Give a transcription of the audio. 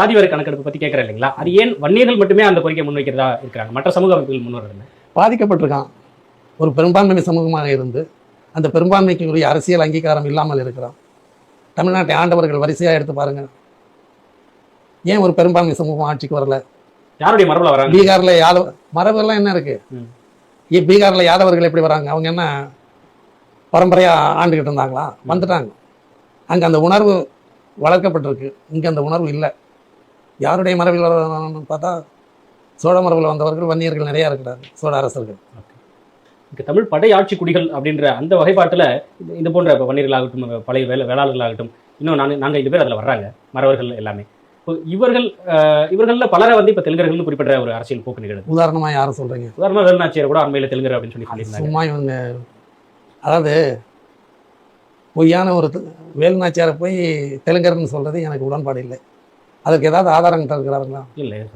சாதிவாரி கணக்கெடுப்பு பத்தி கேட்கறேன் இல்லைங்களா? அது ஏன் வன்னியர்கள் மட்டுமே அந்த கோரிக்கை முன்வைக்கிறதா இருக்கிறாங்க? மற்ற சமூக அமைப்புகள் முன் வரதில்லை பாதிக்கப்பட்டிருக்கான். ஒரு பெரும்பான்மை சமூகமாக இருந்து அந்த பெரும்பான்மைக்கு உரிய அரசியல் அங்கீகாரம் இல்லாமல் இருக்கிறான். தமிழ்நாட்டை ஆண்டவர்கள் வரிசையாக எடுத்து பாருங்க. ஏன் ஒரு பெரும்பான்மை சமூகம் ஆட்சிக்கு வரல? யாருடைய மரபுல வராங்க? பீகார்ல யாதவ மரபெல்லாம் என்ன இருக்கு? பீகார்ல யாதவர்கள் எப்படி வராங்க? அவங்க என்ன பரம்பரையா ஆண்டுகிட்டு இருந்தாங்களா? வந்துட்டாங்க. அங்க அந்த உணர்வு வளர்க்கப்பட்டிருக்கு. இங்க அந்த உணர்வு இல்லை. யாருடைய மரபில் பார்த்தா சோழ மரபில் வந்தவர்கள் வன்னியர்கள் நிறைய இருக்கிறாங்க சோழ அரசர்கள். இங்க தமிழ் படை ஆட்சி குடிகள் அப்படின்ற அந்த வகைப்பாட்டுல இது- இது போன்ற இப்ப வன்னியர்களாகட்டும் பழைய வேலை வேளாளர்களாகட்டும் இன்னும் நாங்க நாங்க ஐந்து பேர் அதுல வர்றாங்க மறவர்கள் எல்லாமே. இப்போ இவர்கள் இவர்கள்ல பலரை வந்து இப்ப தெலுங்கர்கள்னு குறிப்பிட்ட ஒரு அரசியல் போக்கு நிகழுது. உதாரணமா யாரும் சொல்றீங்க? உதாரணமா வேலுநாச்சியார் கூட அண்மையில தெலுங்கர் அப்படின்னு சொல்லி சொல்லியிருந்தாங்க. சும்மா இவங்க அதாவது பொய்யான ஒரு வேலுநாச்சியாரை போய் தெலுங்கர்னு சொல்றது எனக்கு உடன்பாடு இல்லை. அதற்கு ஏதாவது ஆதாரம் இருக்கிறாருங்களா இல்லை